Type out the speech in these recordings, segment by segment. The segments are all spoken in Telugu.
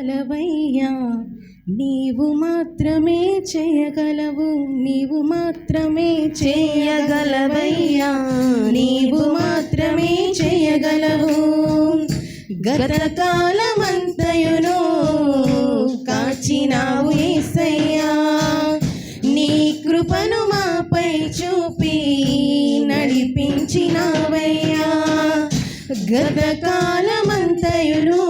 గలవయ్యా నీవు మాత్రమే చేయగలవు నీవు మాత్రమే చేయగలవయ్యా నీవు మాత్రమే చేయగలవు. గత కాలమంతయును కాచినావు ఏసయ్యా నీ కృపను మాపై చూపి నడిపించినావయ్యా. గత కాలమంతయును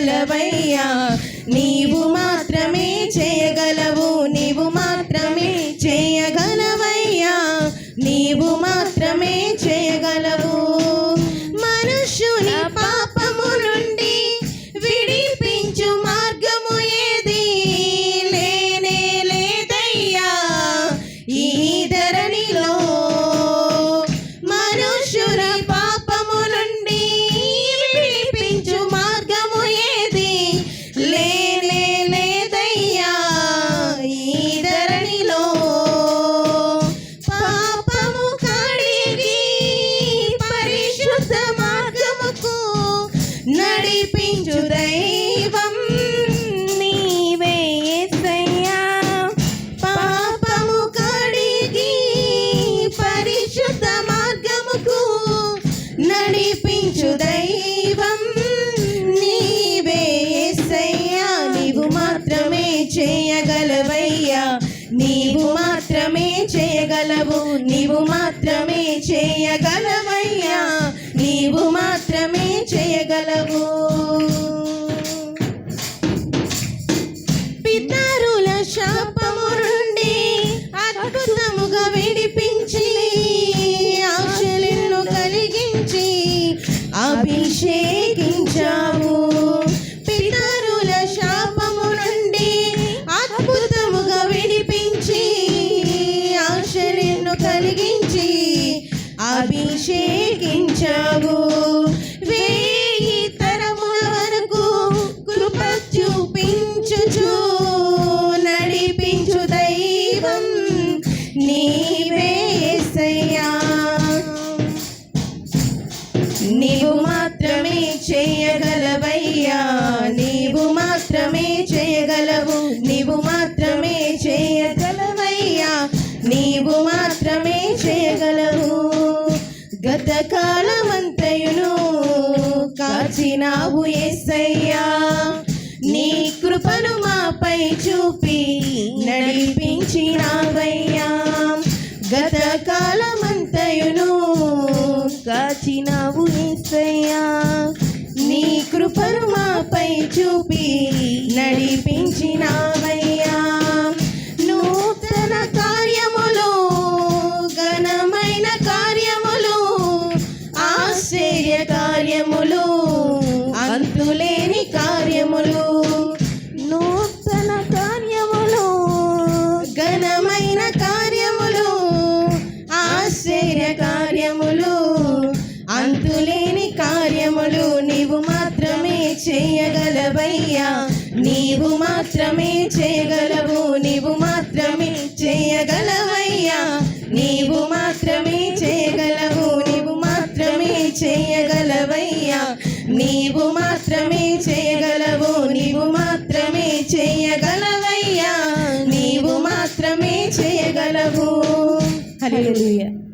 చేయగలవయ్యా. నీవు మాత్రమే చేయగలవు నీవు మాత్రమే చేయగలవయ్యా. నీవు మా నీవు మాత్రమే చేయగలవయ్యా. నీవు మాత్రమే చేయగలవు. పితరుల శాపము నుండి అద్భుతముగా విడిపించి ఆశలను కలిగించి అభిషేక్ చేయగలవయ్యా నీవు మాత్రమే చేయగలవు నీవు మాత్రమే చేయగలవయ్యా నీవు మాత్రమే చేయగలవు. గత కాలమంతయును కాచినావు ఎస్సయ్యా నీ కృపను మాపై చూపి నడిపించినావయ్యా. గత కాలమంతయును కాచినావు ఎస్సయ్యా కృపై చూపి నడిపించినావయ్యా. నూతన కార్యములు ఘనమైన కార్యములు ఆశ్చర్య కార్యములు చేయగలవయ్యా. నీవు మాత్రమే చేయగలవు నీవు మాత్రమే చేయగలవయ్యా. నీవు మాత్రమే చేయగలవు నీవు మాత్రమే చేయగలవయ్యా. నీవు మాత్రమే చేయగలవు నీవు మాత్రమే చేయగలవయ్యా. నీవు మాత్రమే చేయగలవు. హల్లెలూయా